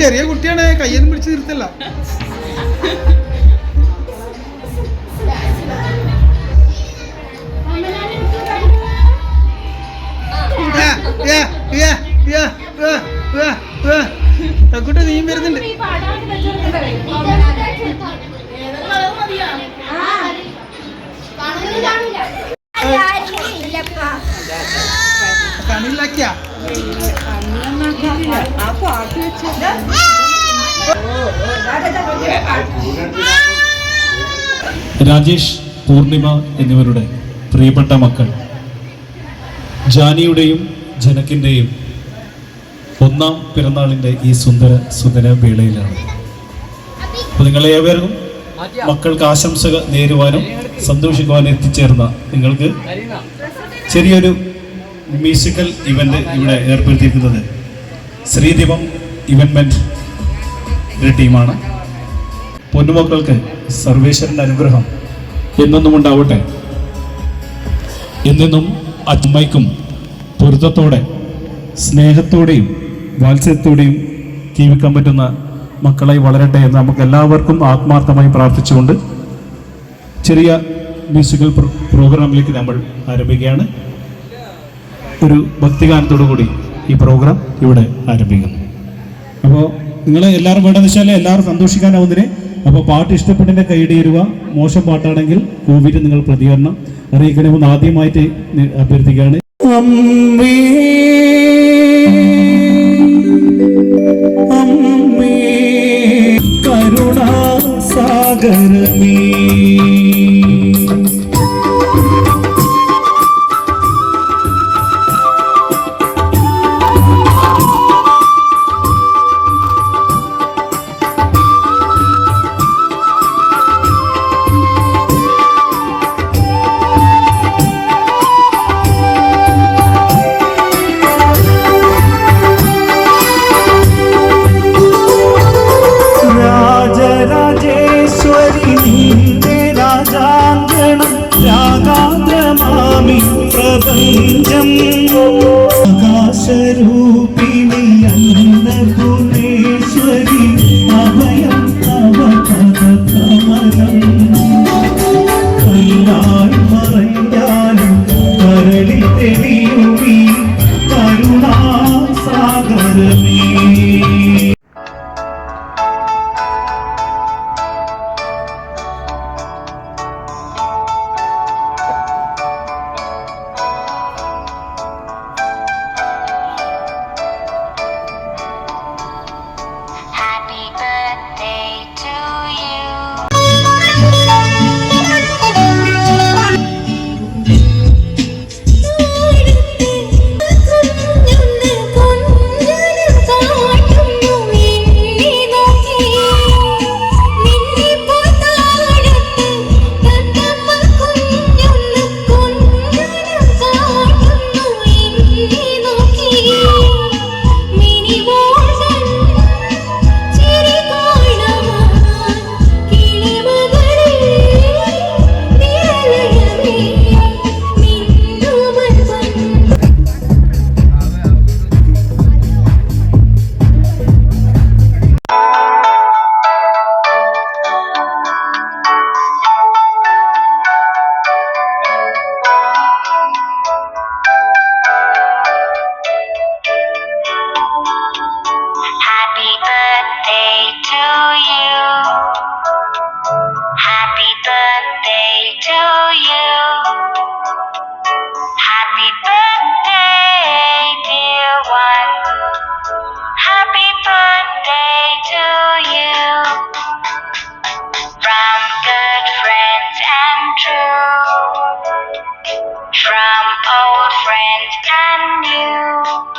ചെറിയ കുട്ടിയാണ് കയ്യൊന്നും പിടിച്ച് നിർത്തല്ല. തക്കുട്ട നീയും വരുന്നുണ്ട്. കണിലാക്കിയ രാജേഷ് പൂർണിമ എന്നിവരുടെ പ്രിയപ്പെട്ട മക്കൾ. ജാനിയുടെയും ജനക്കിന്റെയും ഒന്നാം പിറന്നാളിന്റെ ഈ സുന്ദര സുന്ദര വേളയിലാണ്. അപ്പോൾ നിങ്ങളെ ഏവർക്കും മക്കൾക്ക് ആശംസകൾ നേരുവാനും സന്തോഷിക്കുവാനും എത്തിച്ചേർന്ന നിങ്ങൾക്ക് ചെറിയൊരു മ്യൂസിക്കൽ ഇവന്റ് ഇവിടെ ഏർപ്പെടുത്തിയിരിക്കുന്നത് ശ്രീദീപം ഇവൻമെന്റ് ടീമാണ്. പൊന്നുമക്കൾക്ക് സർവേശ്വരന്റെ അനുഗ്രഹം എന്നെന്നും ഉണ്ടാവട്ടെ. എന്നെന്നും അച്ഛമ്മയ്ക്കും പൊരുത്തത്തോടെ സ്നേഹത്തോടെയും വാത്സല്യത്തോടെയും ജീവിക്കാൻ പറ്റുന്ന മക്കളെ വളരട്ടെ എന്ന് നമുക്ക് എല്ലാവർക്കും ആത്മാർത്ഥമായി പ്രാർത്ഥിച്ചുകൊണ്ട് ചെറിയ മ്യൂസിക്കൽ പ്രോഗ്രാമിലേക്ക് നമ്മൾ ആരംഭിക്കുകയാണ്. ഒരു ഭക്തിഗാനത്തോടു കൂടി ഈ പ്രോഗ്രാം ഇവിടെ ആരംഭിക്കുന്നു. അപ്പോൾ നിങ്ങൾ എല്ലാവരും വേണ്ടതെന്ന് വെച്ചാൽ എല്ലാവരും സന്തോഷിക്കാനാവുന്നതിന് അപ്പോൾ പാട്ട് ഇഷ്ടപ്പെട്ടതിന്റെ കൈയിടേരുക മോശം പാട്ടാണെങ്കിൽ കോവിഡ് നിങ്ങൾ പ്രതികരണം അറിയിക്കണമെന്ന് ആദ്യമായിട്ട് അഭ്യർത്ഥിക്കുകയാണ്. കരുണാസാഗരമേ. and can you?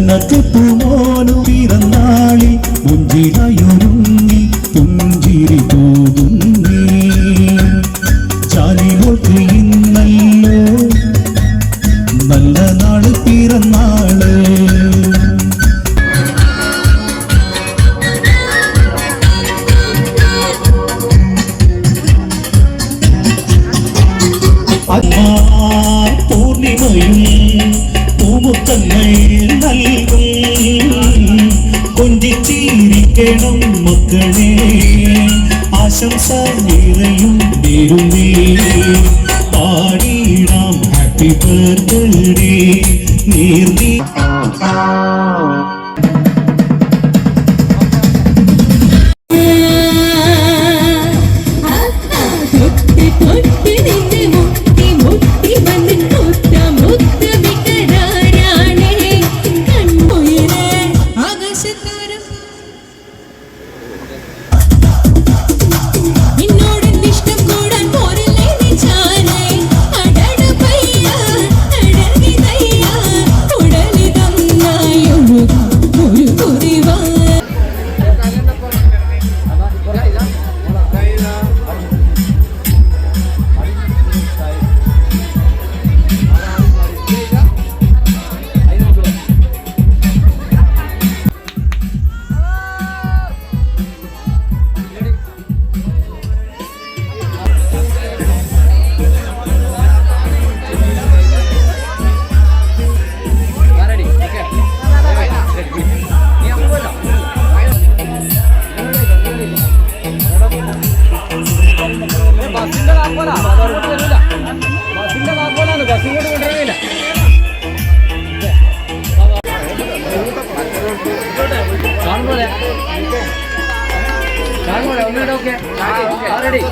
നക്ഷത്രമാണു പിറന്നാളിൽ പുഞ്ചിരയുരുങ്ങി പുഞ്ചിരി പോകുന്നു കൊഞ്ചിച്ചിരിക്കണം മക്കളെ. ആശംസ നിറയും നേരുന്നേ പാടിയിടാം ഹാപ്പി ബർത്ത്ഡേ നീർന്നീ റെഡി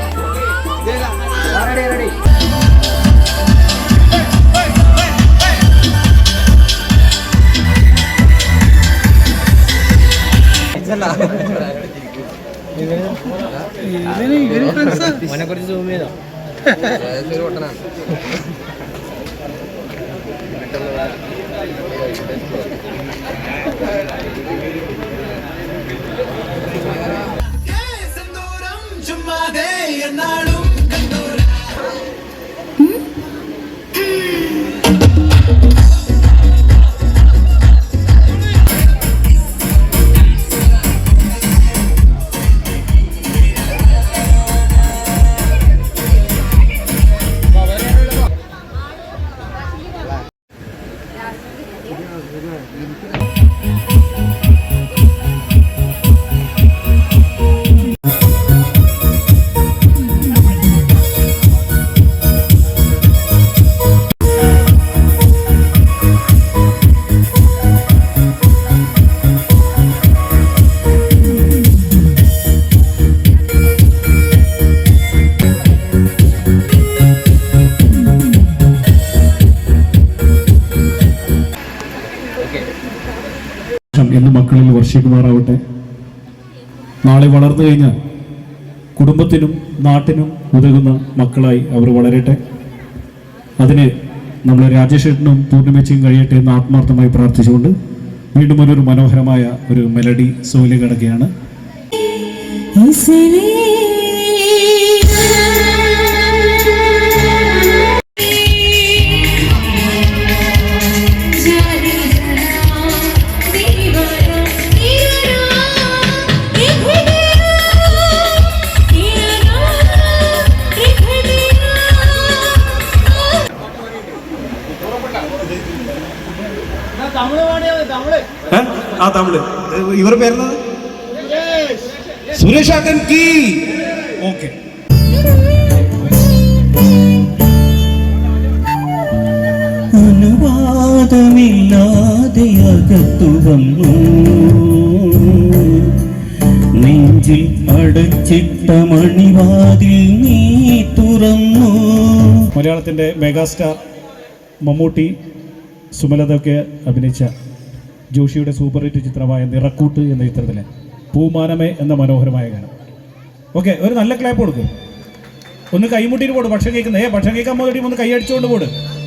റെഡി റെഡി മോനെ കുറിച്ച് സൂം ചെയ്തോ എന്ന് Yeah. മക്കളിൽ വർഷിക്കുമാറാവട്ടെ. നാളെ വളർന്നു കഴിഞ്ഞാൽ കുടുംബത്തിനും നാട്ടിനും ഉതകുന്ന മക്കളായി അവർ വളരട്ടെ. അതിന് നമ്മൾ രാജേഷേട്ടനും പൂർണിമച്ചയും കഴിയട്ടെ എന്ന് ആത്മാർത്ഥമായി പ്രാർത്ഥിച്ചുകൊണ്ട് വീണ്ടും ഒരു മനോഹരമായ ഒരു മെലഡി സോയിൽ കിടക്കുകയാണ്. തമിഴ്. ഇവർ പേരുന്നത് സുരേഷ് അക്കൻ കീ. ഓക്കെ. അനുവാദമില്ലാതെ അകത്തു വന്നു നെഞ്ചിൽ അടച്ചിട്ട മണിവാതിൽ നീ തുറന്നു. മലയാളത്തിന്റെ മെഗാസ്റ്റാർ മമ്മൂട്ടി സുമലതൊക്കെ അഭിനയിച്ച ജോഷിയുടെ സൂപ്പർ ഹിറ്റ് ചിത്രമായ നിറക്കൂട്ട് എന്ന ചിത്രത്തിലെ പൂമാനമേ എന്ന മനോഹരമായ ഗാനം. ഓക്കെ ഒരു നല്ല ക്ലാപ്പ് കൊടുക്കും. ഒന്ന് കൈമുട്ടിയിട്ട് പോടും ഭക്ഷണം കേൾക്കുന്നത് ഏ ഭക്ഷണം കേൾക്കാൻ പോയി ഒന്ന് കൈ അടിച്ചുകൊണ്ട് പോട്.